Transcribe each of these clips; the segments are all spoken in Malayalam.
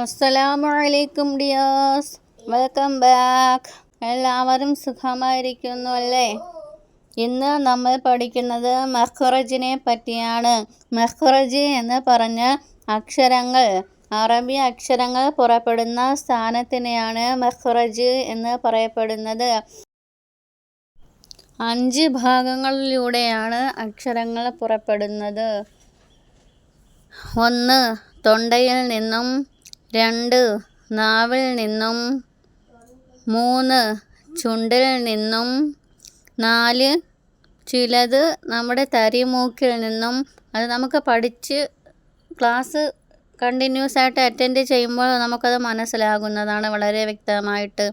അസ്സലാമു അലൈക്കും ഡിയേഴ്സ്. Welcome back. എല്ലാവരും സുഖമായിരിക്കുന്നു അല്ലേ? ഇന്ന് നമ്മൾ പഠിക്കുന്നത് മെഹ്റജിനെ പറ്റിയാണ്. മെഹ്റജ് എന്ന് പറഞ്ഞ അക്ഷരങ്ങൾ അറബി അക്ഷരങ്ങൾ പുറപ്പെടുന്ന സ്ഥാനത്തിനെയാണ് മെഹ്റജ് എന്ന് പറയപ്പെടുന്നത്. അഞ്ച് ഭാഗങ്ങളിലൂടെയാണ് അക്ഷരങ്ങൾ പുറപ്പെടുന്നത്. ഒന്ന് തൊണ്ടയിൽ നിന്നും രണ്ട് നാവിൽ നിന്നും മൂന്ന് ചുണ്ടിൽ നിന്നും നാല്. ചിലത് നമ്മുടെ തരിമൂക്കിൽ നിന്നും അത് നമുക്ക് പഠിച്ച് ക്ലാസ് കണ്ടിന്യൂസ് ആയിട്ട് അറ്റൻഡ് ചെയ്യുമ്പോൾ നമുക്കത് മനസ്സിലാകുന്നതാണ് വളരെ വ്യക്തമായിട്ട്.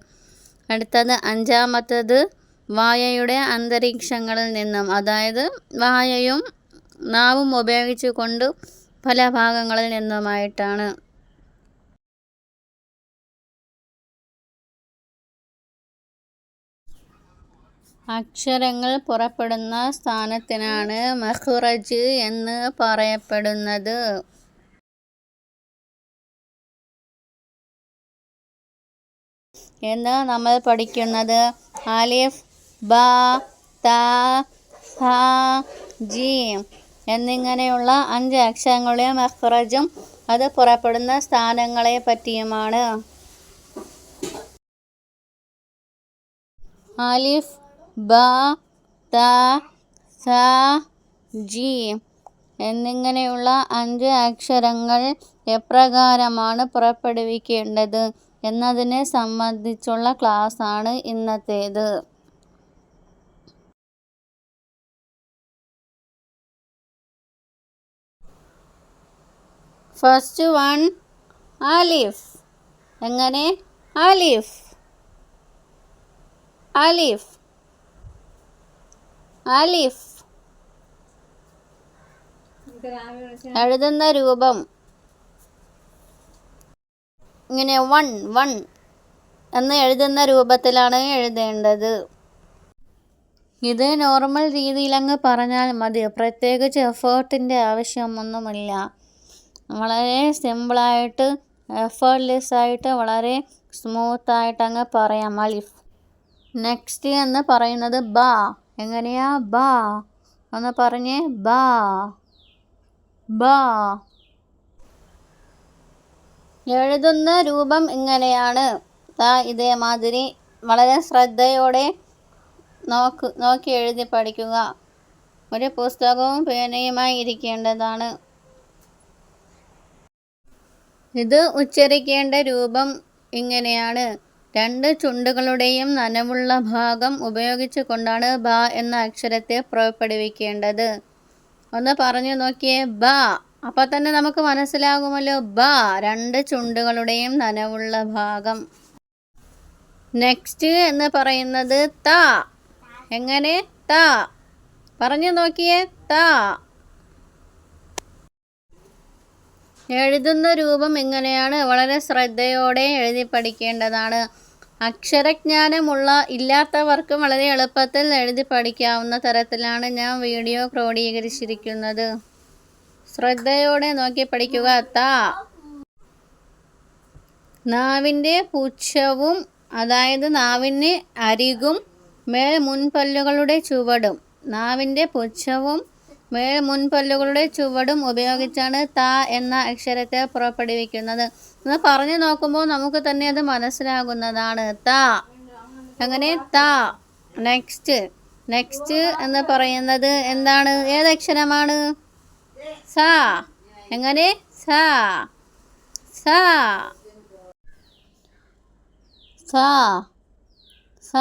അടുത്തത് അഞ്ചാമത്തത് വായയുടെ അന്തരീക്ഷങ്ങളിൽ നിന്നും അതായത് വായയും നാവും ഉപയോഗിച്ചുകൊണ്ട് പല ഭാഗങ്ങളിൽ നിന്നുമായിട്ടാണ്. അക്ഷരങ്ങൾ പുറപ്പെടുന്ന സ്ഥാനത്തിനാണ് മഹുറജ് എന്ന് പറയപ്പെടുന്നത്. എന്ന് നമ്മൾ പഠിക്കുന്നത് ആലിഫ് ബ ത ജീം എന്നിങ്ങനെയുള്ള അഞ്ച് അക്ഷരങ്ങളുടെ മഹുറജും അത് പുറപ്പെടുന്ന സ്ഥാനങ്ങളെ പറ്റിയുമാണ്. അലിഫ് ബ ത സ ജി എന്നിങ്ങനെയുള്ള അഞ്ച് അക്ഷരങ്ങൾ എപ്രകാരമാണ് പുറപ്പെടുവിക്കേണ്ടത് എന്നതിനെ സംബന്ധിച്ചുള്ള ക്ലാസ്സാണ് ഇന്നത്തേത്. ഫസ്റ്റ് വൺ അലിഫ്. എങ്ങനെ? അലിഫ്. അലിഫ്. അലിഫ് എഴുതുന്ന രൂപം. ഇങ്ങനെ വൺ വൺ എന്ന് എഴുതുന്ന രൂപത്തിലാണ് എഴുതേണ്ടത്. ഇത് നോർമൽ രീതിയിൽ അങ്ങ് പറഞ്ഞാൽ മതി. പ്രത്യേകിച്ച് എഫേർട്ടിന്റെ ആവശ്യമൊന്നുമില്ല. വളരെ സിമ്പിളായിട്ട് എഫേർട്ട്ലെസ് ആയിട്ട് വളരെ സ്മൂത്തായിട്ട് അങ്ങ് പറയാം. അലിഫ് നെക്സ്റ്റ് എന്ന് പറയുന്നത് ബാ. എങ്ങനെയാ? ബാ. ഒന്ന് പറഞ്ഞേ ബാ. ബാ. എഴുതുന്ന രൂപം ഇങ്ങനെയാണ്. ദാ ഇതേമാതിരി വളരെ ശ്രദ്ധയോടെ നോക്ക് നോക്കി എഴുതി പഠിക്കുക. ഒരു പുസ്തകവും പേനയുമായി ഇരിക്കേണ്ടതാണ്. ഇത് ഉച്ചരിക്കേണ്ട രൂപം ഇങ്ങനെയാണ്. രണ്ട് ചുണ്ടുകളുടെയും നനവുള്ള ഭാഗം ഉപയോഗിച്ചു കൊണ്ടാണ് ബ എന്ന അക്ഷരത്തെ പുറപ്പെടുവിക്കേണ്ടത് ഒന്ന് പറഞ്ഞു നോക്കിയേ ബ. അപ്പോൾ തന്നെ നമുക്ക് മനസ്സിലാകുമല്ലോ ബ രണ്ട് ചുണ്ടുകളുടെയും നനവുള്ള ഭാഗം. നെക്സ്റ്റ് എന്ന് പറയുന്നത് ത. എങ്ങനെ? ത. പറഞ്ഞു നോക്കിയേ ത. എഴുതുന്ന രൂപം ഇങ്ങനെയാണ് വളരെ ശ്രദ്ധയോടെ എഴുതി പഠിക്കേണ്ടതാണ്. അക്ഷരജ്ഞാനമുള്ള ഇല്ലാത്തവർക്ക് വളരെ എളുപ്പത്തിൽ എഴുതി പഠിക്കാവുന്ന തരത്തിലാണ് ഞാൻ വീഡിയോ ക്രോഡീകരിച്ചിരിക്കുന്നത്. ശ്രദ്ധയോടെ നോക്കി പഠിക്കുക ത. നാവിന്റെ പുച്ഛവും അതായത് നാവിന് അരികും മേൽ മുൻപല്ലുകളുടെ ചുവടും. നാവിന്റെ പുച്ഛവും മേൽ മുൻപല്ലുകളുടെ ചുവടും ഉപയോഗിച്ചാണ് ത എന്ന അക്ഷരത്തെ പുറപ്പെടുവിക്കുന്നത്. എന്ന് പറഞ്ഞു നോക്കുമ്പോൾ നമുക്ക് തന്നെ അത് മനസ്സിലാകുന്നതാണ്. ത. അങ്ങനെ ത. നെക്സ്റ്റ് നെക്സ്റ്റ് എന്ന് പറയുന്നത് എന്താണ്? ഏതക്ഷരമാണ് സ. എങ്ങനെ? സ. സ. സ. സ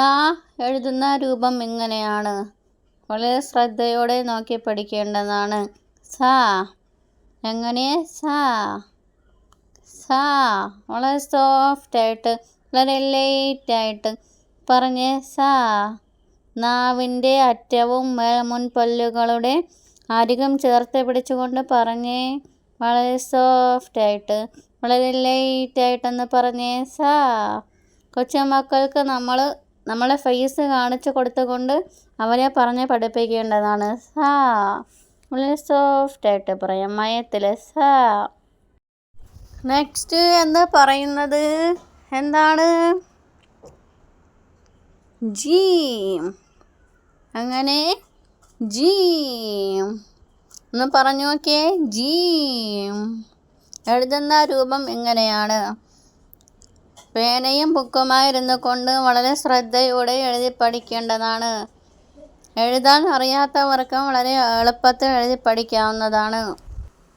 എഴുതുന്ന രൂപം ഇങ്ങനെയാണ്. വളരെ ശ്രദ്ധയോടെ നോക്കി പഠിക്കേണ്ടതാണ്. സ എങ്ങനെ? സ സ വളരെ സോഫ്റ്റായിട്ട് വളരെ ലൈറ്റായിട്ട് പറഞ്ഞ് സ നാവിന്റെ അറ്റവും മുൻപല്ലുകളുടെ അരികം ചേർത്ത് പിടിച്ചുകൊണ്ട് പറഞ്ഞ് വളരെ സോഫ്റ്റായിട്ട് വളരെ ലൈറ്റായിട്ടെന്ന് പറഞ്ഞ് സ കൊച്ചുമക്കൾക്ക് നമ്മൾ നമ്മളെ ഫേസ് കാണിച്ചു കൊടുത്തുകൊണ്ട് അവരെ പറഞ്ഞ് പഠിപ്പിക്കേണ്ടതാണ്. സാ വളരെ സോഫ്റ്റായിട്ട് പറയാം മയത്തിൽ. സാ നെക്സ്റ്റ് എന്ന് പറയുന്നത് എന്താണ്? ജീം അങ്ങനെ ജീം ഒന്ന് പറഞ്ഞു നോക്കിയേ. ജീം എഴുതുന്ന രൂപം എങ്ങനെയാണ് പേനയും ബുക്കുമായിരുന്നു കൊണ്ട് വളരെ ശ്രദ്ധയോടെ എഴുതി പഠിക്കേണ്ടതാണ്. എഴുതാൻ അറിയാത്തവർക്കും വളരെ എളുപ്പത്തിൽ എഴുതി പഠിക്കാവുന്നതാണ്.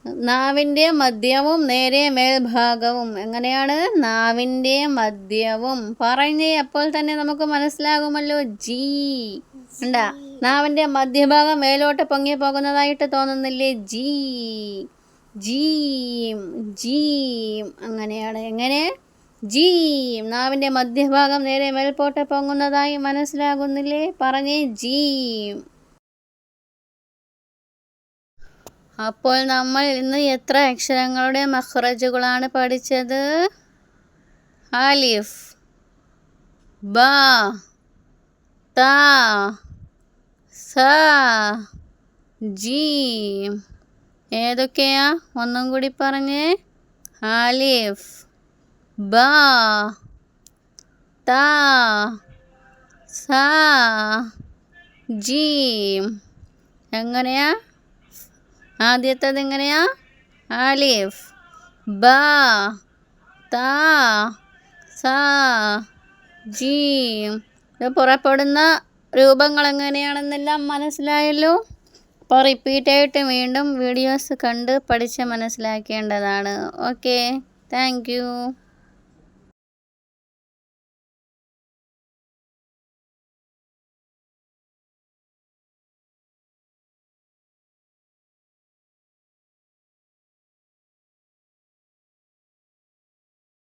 നാവിന്റെ മദ്യവും നേരെ മേൽഭാഗവും. എങ്ങനെയാണ്? നാവിന്റെ മദ്യവും പറഞ്ഞ് അപ്പോൾ തന്നെ നമുക്ക് മനസ്സിലാകുമല്ലോ. ജി. ഉണ്ടാ നാവിന്റെ മധ്യഭാഗം മേലോട്ട് പൊങ്ങി പോകുന്നതായിട്ട് തോന്നുന്നില്ലേ? ജി. ജീം. ജീം. അങ്ങനെയാണ്. എങ്ങനെ? ജീം. നാവിന്റെ മധ്യഭാഗം നേരെ മേൽപോട്ട് പൊങ്ങുന്നതായി മനസ്സിലാകുന്നില്ലേ? പറഞ്ഞേ ജീം. അപ്പോൾ നമ്മൾ ഇന്ന് എത്ര അക്ഷരങ്ങളുടെ മഹ്റജുകളാണ് പഠിച്ചത്? ആലിഫ് ബ ത സ ജീം. ഏതൊക്കെയാ? ഒന്നും കൂടി പറഞ്ഞേ. അലിഫ്. ബ ത സ ജീം. എങ്ങനെയാ? ആദ്യത്തത് എങ്ങനെയാ? അലിഫ്. ബ ത സ ജീം. ഇത് പുറപ്പെടുന്ന രൂപങ്ങൾ എങ്ങനെയാണെന്നെല്ലാം മനസ്സിലായല്ലോ? അപ്പോൾ റിപ്പീറ്റായിട്ട് വീണ്ടും വീഡിയോസ് കണ്ട് പഠിച്ച് മനസ്സിലാക്കേണ്ടതാണ്. Okay thank